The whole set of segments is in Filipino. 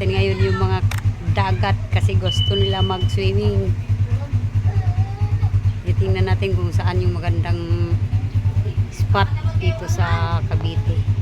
natin ngayon yung mga dagat kasi gusto nila mag-swimming. Titingnan natin kung saan yung magandang spot dito sa Cavite.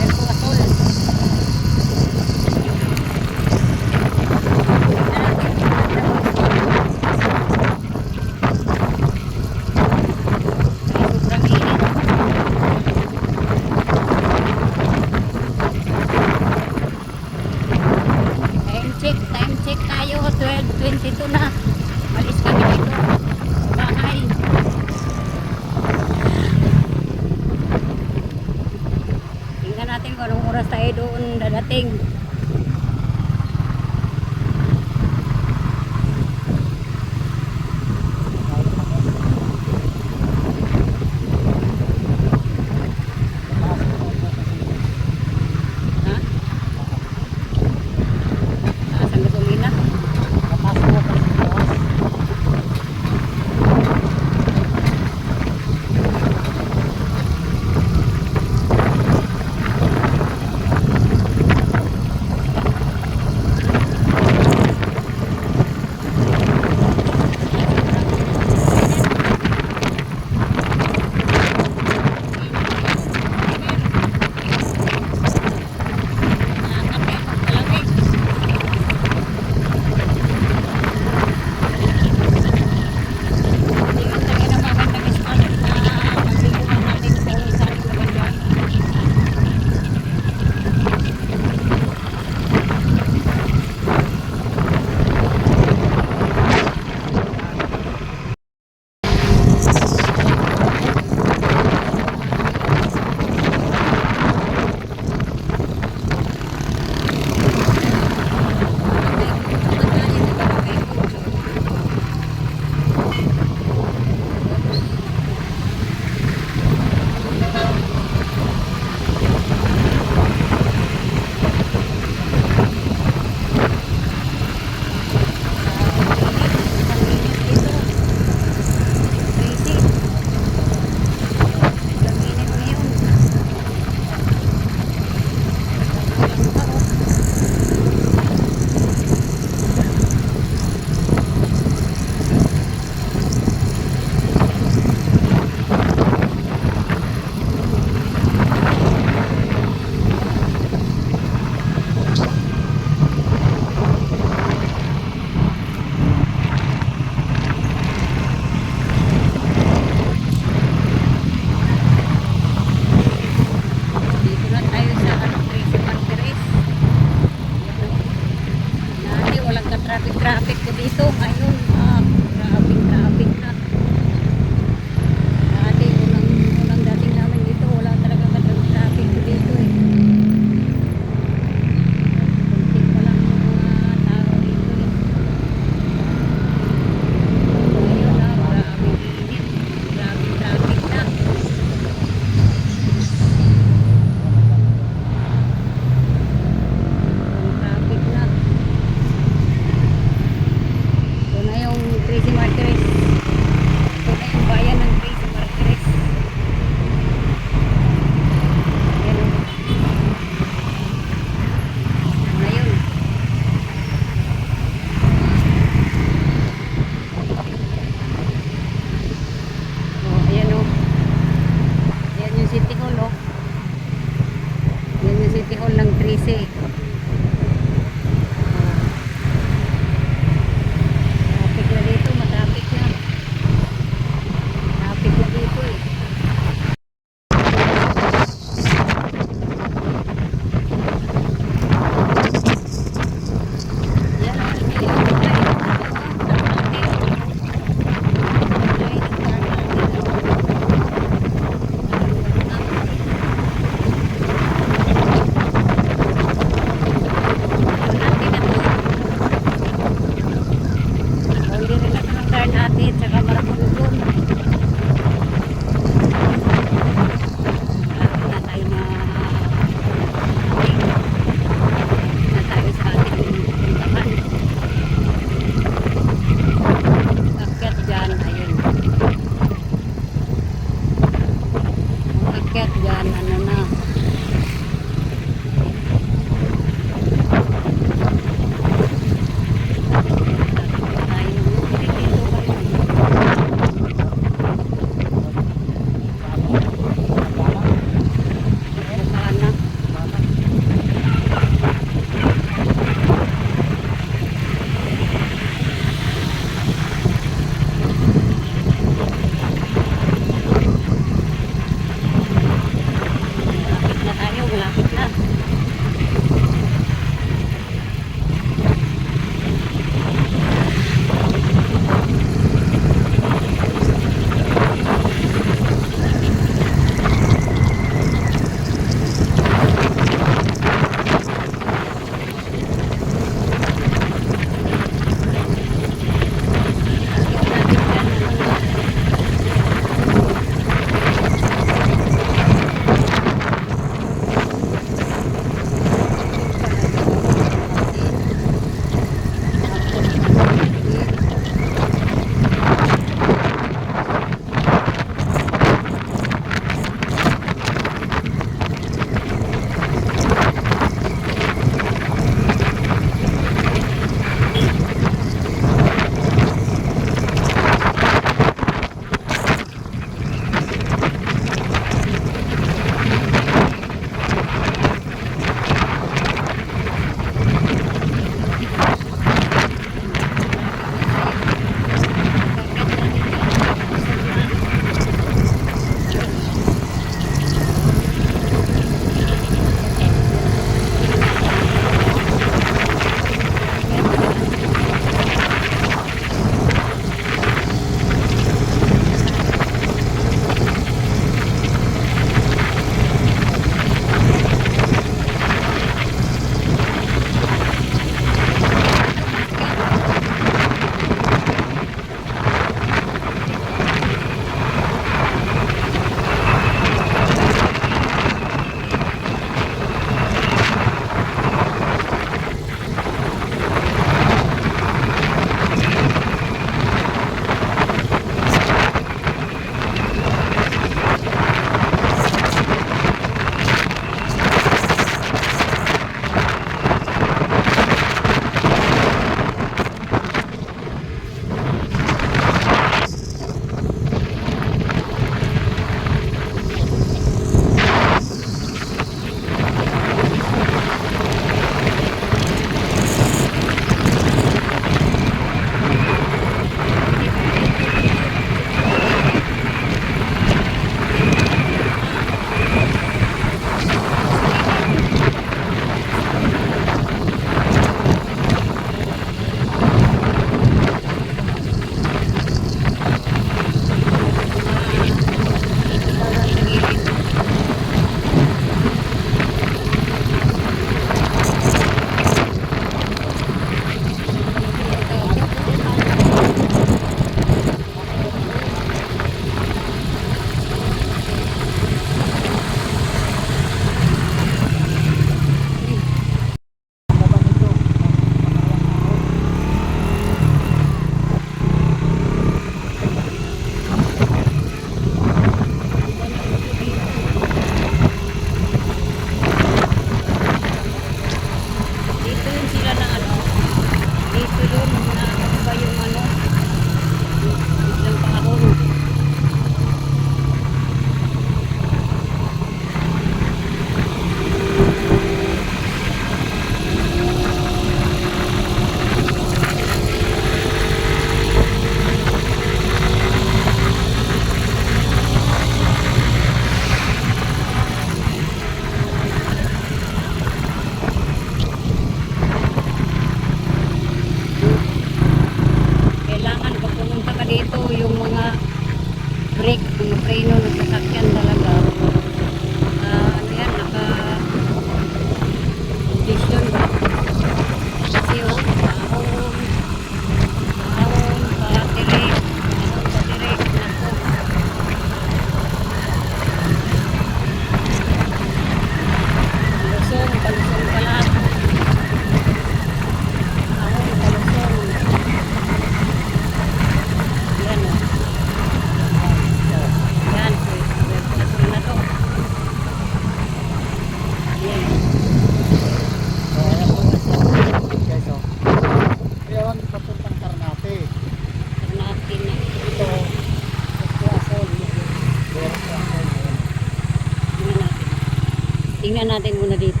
natin muna dito.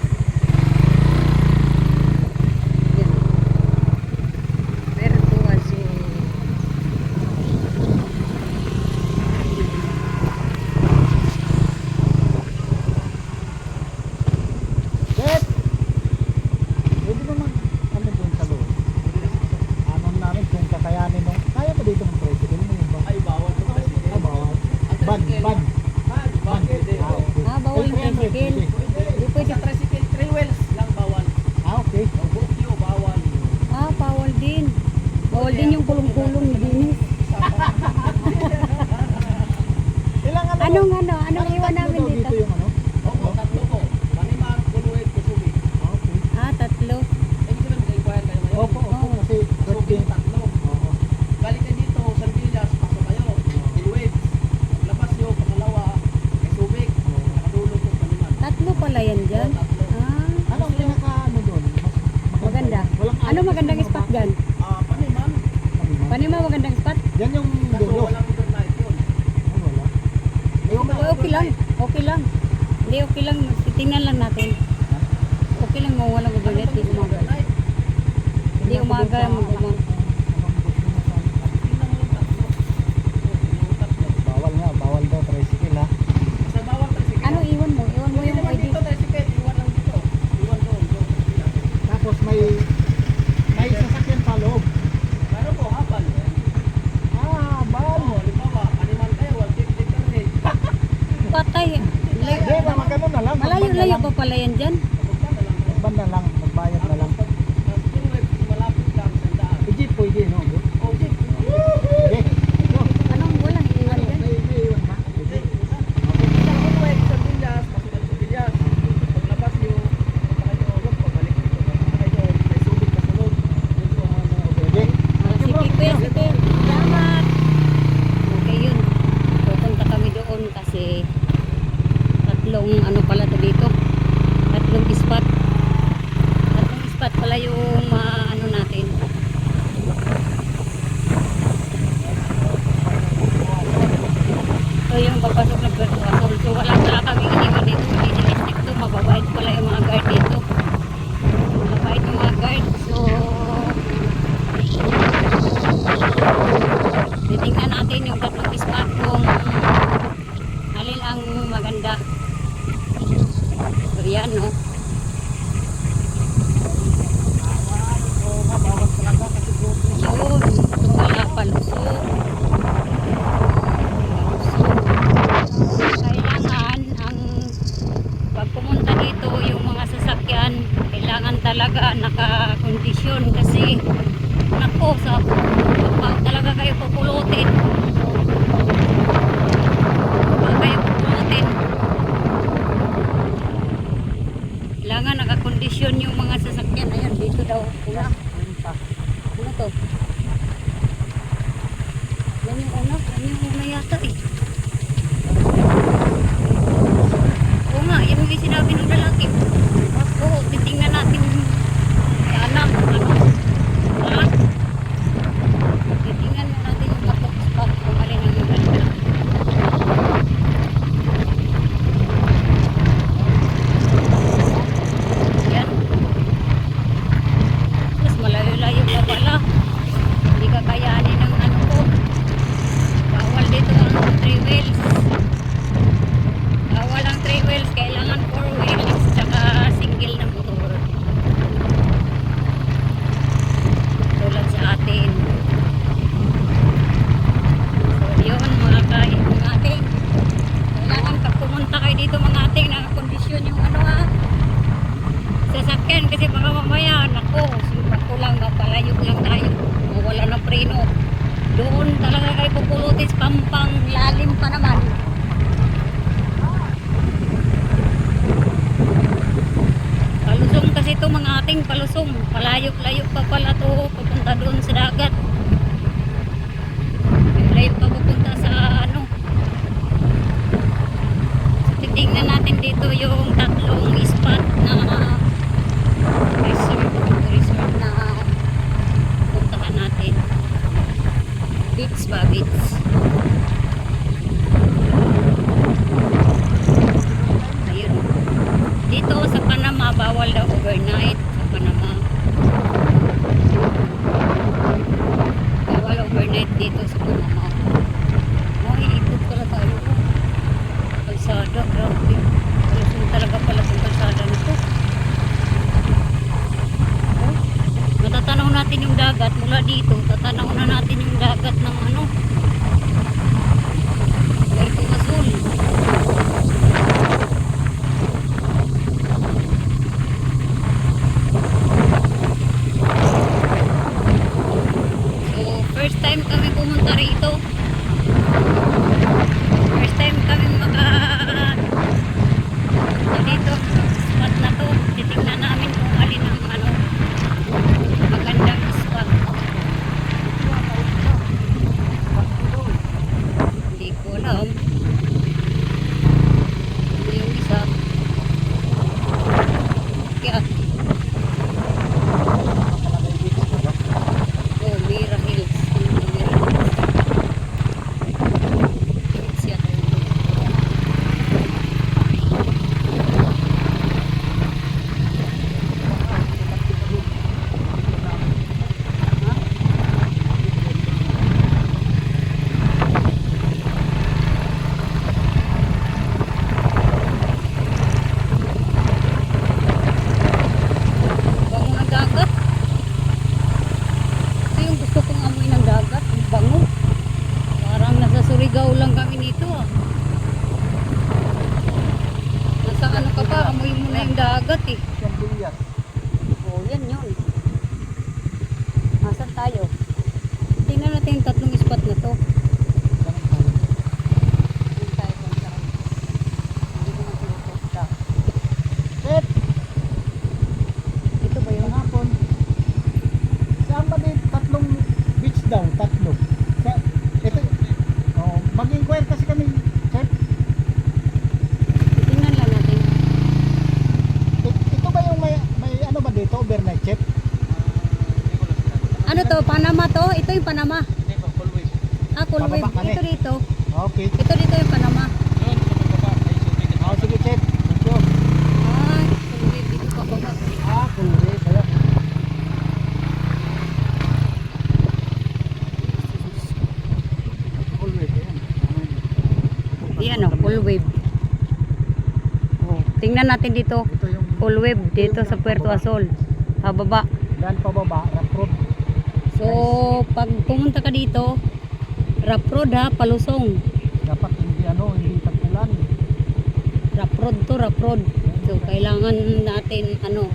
palayan dyan? Ah, ano ang pinaka ano doon? Maganda. Ano magandang spot dyan? Ah, Panimam. Panimam magandang spot? Yan yung dulo. Walang. Ano wala? Ay, okay lang. Okay lang. Hindi, okay lang. Titingnan lang natin. Okay lang mo walang overnight. Hindi umaga. Hindi umaga. Umaga. patay. Hindi, naman ganun na lang. Malayo-layo pa pala yan dyan. Magbanda lang, magbayad na lang. Pwede, pwede, no? pagpasok ng three natin dito yung tatlong spot na resort, resort na puntahan natin. Beach ba? Beach. Ito yung Panama. Hindi pa, full wave. Ah, cool wave. Pababa kami. Ito dito. Okay. Ito dito yung Panama. Yun, sa pagbaba, ay subig. Oh, sige chef. Ay, cool wave. Dito pa baba. Ah. Cool wave. Ayan. Yan o, full wave. Oh, tingnan natin dito. Ito yung Full wave dito sa Puerto Azul. Pababa. daan pababa. So, pag pumunta ka dito, rough road ha, palusong. Dapat hindi ano, hindi tagpulan. Rough road to, rough road. So, kailangan natin, ano,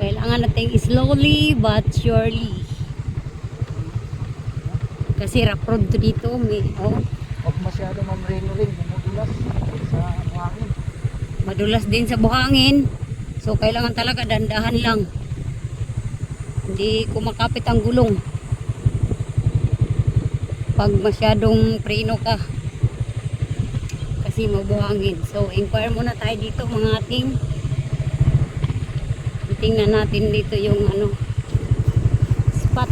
kailangan natin slowly but surely. Kasi rough road to dito, may, oh, Huwag masyado mamring-ring, bumudulas sa hangin. madulas din sa buhangin. So, kailangan talaga dandahan lang. Hindi kumakapit ang gulong. Pag masyadong preno ka. Kasi mabuhangin. So, inquire muna tayo dito mga ating. Tingnan natin dito yung ano spot.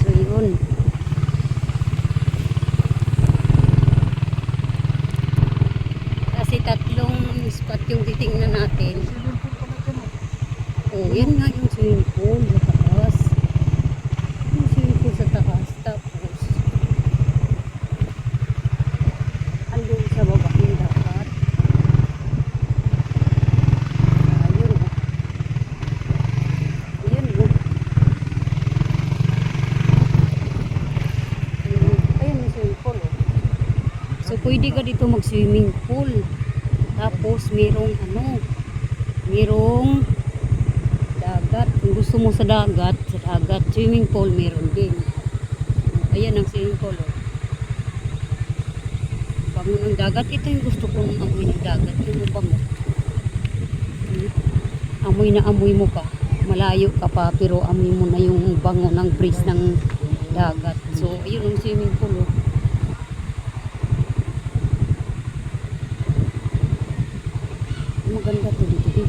So, yun. Kasi tatlong spot yung titingnan natin. Swimming pool pa na dyan eh. Oh, yan nga yung swimming pool sa taas. Yung swimming pool sa taas. Tapos, andun sa baba yung dapat. Ayun. oh. Ayun. oh. Ayun, yung swimming pool. So, pwede ka dito mag-swimming pool. Tapos, merong ano, merong dagat. Kung gusto mo sa dagat, sa dagat, swimming pool meron din. Ayan ang swimming pool. Oh. Bango ng dagat. Ito yung gusto kong amoy ng dagat. Yung bango. Amoy na amoy mo ka. Malayo ka pa pero amoy mo na yung bango ng breeze ng dagat. So, ayun ang swimming pool. Oh. Maganda to dito din.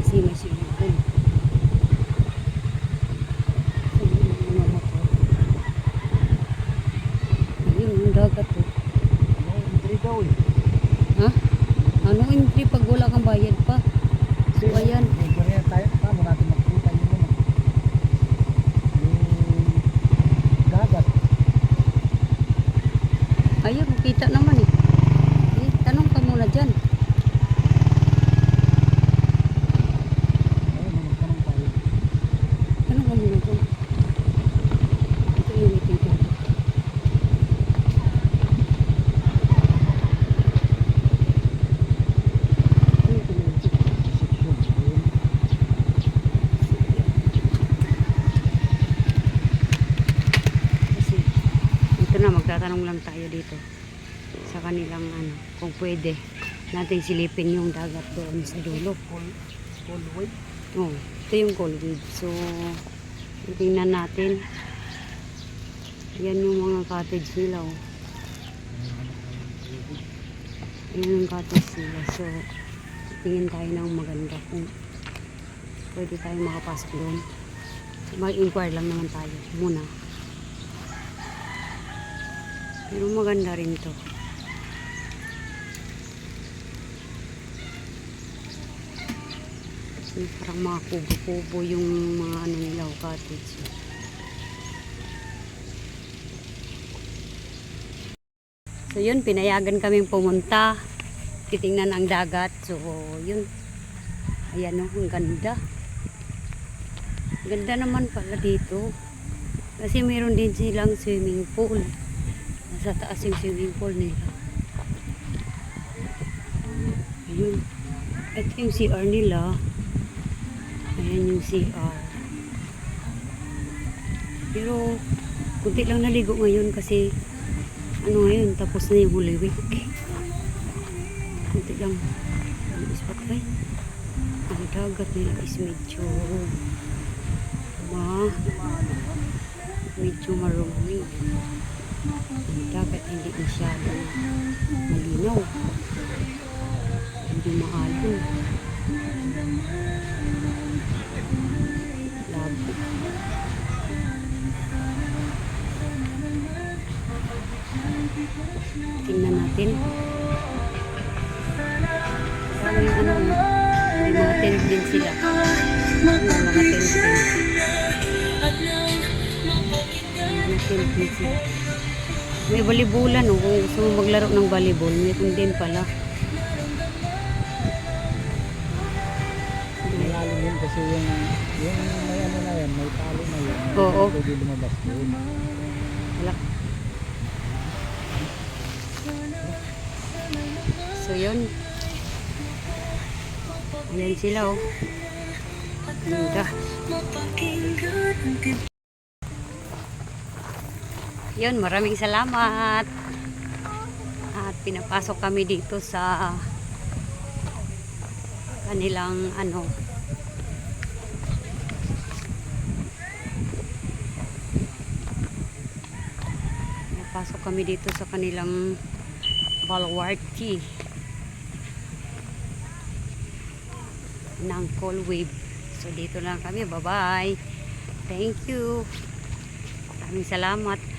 Kasi may swimming pool. So, yun ang mga motor. Ayun, yung dagat to. Ano, entry daw eh. Ha? Ano entry pag wala kang bayad pa? Rin tayo. Paano natin makikita yung ano? Yung dagat. Ayun, makita naman eh. Eh, tanong ka muna dyan. Ayun, magtanong tayo. Tanong ka muna dyan. Ito yung meeting ko. Ano ito na dyan? Section. Ayun. Kasi ito na magtatanong lang tayo dito sa kanilang ano kung pwede natin silipin yung dagat doon sa dulo. Full weight. Oh, ito yung Colweed. So, tingnan natin. Yan yung mga cottage nila. Oh. Yan yung cottage nila. So, tingin tayo ng maganda kung pwede tayo makapasok doon. Mag-inquire lang naman tayo muna. Pero maganda rin to. Yung parang mga kubo-kubo yung mga ano nila o cottage. So yun, pinayagan kaming pumunta. Titingnan ang dagat. So yun. Ayan o, ang ganda. Ganda naman pala dito. Kasi meron din silang swimming pool. Nasa taas yung swimming pool nila. Ayun. Ito yung CR nila. Ayan yung CR. Pero, kunti lang naligo ngayon kasi, ano ngayon, tapos na yung Holy Week. Kunti lang. Ang ispat ay. Ang dagat nila is medyo ma medyo marumi. Ang dagat hindi masyadong malinaw. Hindi maalon. May volleyball no, kung gusto mo maglaro ng volleyball, meron din pala. Malalim yun kasi yung, yung may ano na yan, may tali na yun. Oo. Pwede lumabas yun. Wala. So, yun. Ayan sila, oh. Ganda. Yun, maraming salamat. At pinapasok kami dito sa kanilang ano Napasok kami dito sa kanilang baluarte ng Cool Wave. So dito lang kami. Bye-bye. Thank you. Maraming salamat.